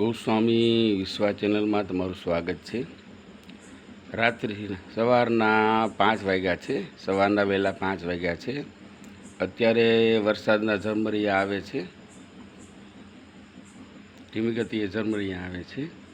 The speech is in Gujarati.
ગૌસ્વામી વિશ્વા ચેનલમાં તમારું સ્વાગત છે. રાત્રિ સવારના પાંચ વાગ્યા છે, સવારના વહેલા પાંચ વાગ્યા છે. અત્યારે વરસાદના ઝરમરિયા આવે છે. ધીમી ગતિએ ઝરમરિયા આવે છે.